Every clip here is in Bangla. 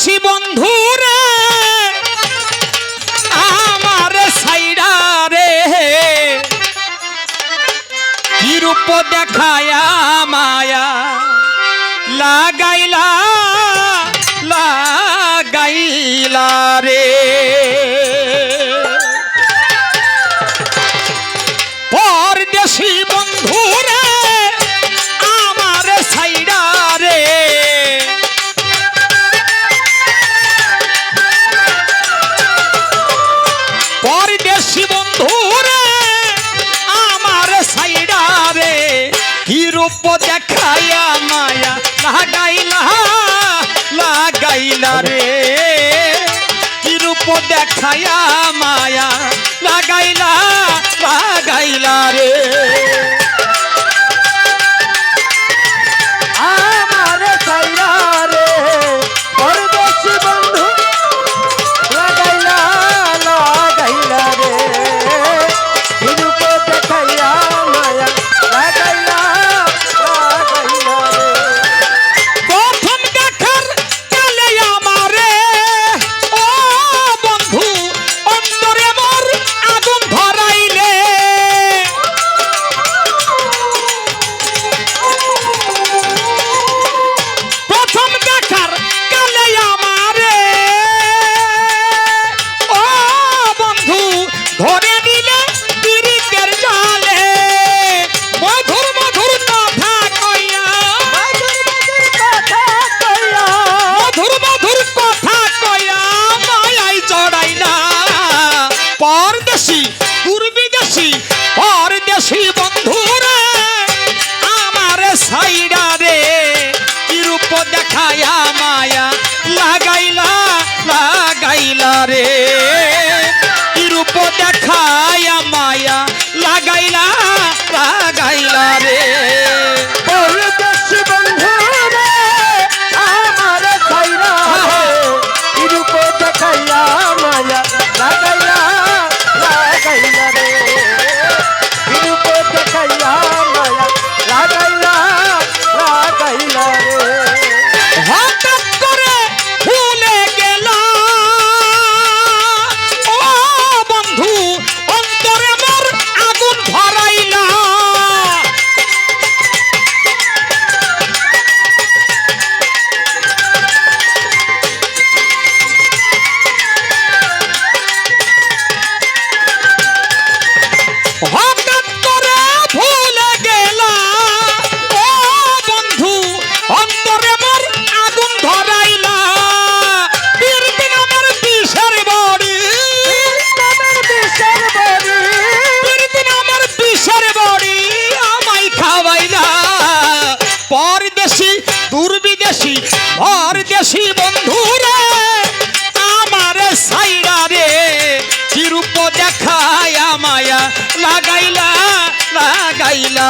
চাষি বন্ধুরে আমার সাইরা রে। কিরূপ দেখায়া মায়া লাগ রূপ দেখায়া মায়া লাগাইলা লাগাইলা রে। কি রূপ দেখায়া মায়া লাগাইলা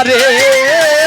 রে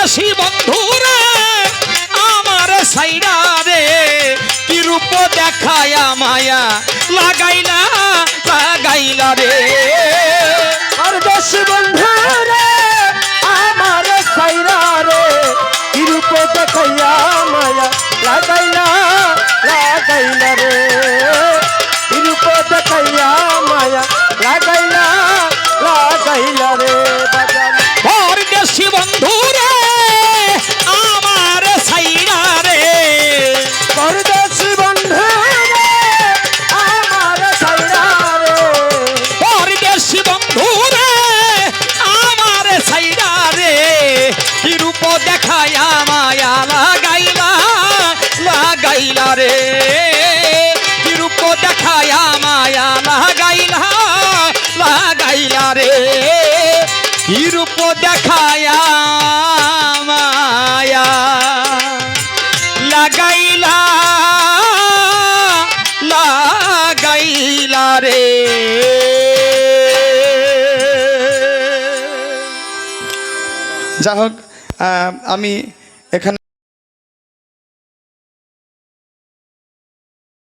গেছি বন্ধুরে, আমার সাইডা রে, কি রূপ দেখায় মায়া লাগাইলা লাগাইলা রে। আর দশ বন্ধু রে আমার সাইরা রে, কি রূপ দেখাইয়া মায়া লাগাইলা লাগাইলা রে। কি রূপ দেখাইয়া গাইলা রে কি রূপ দেখায়া মায়া লাগাইলা লাগাইলা রে। কি রূপ দেখায়া মায়া লাগাইলা লাগাইলা রে। যা হোক আমি এখানে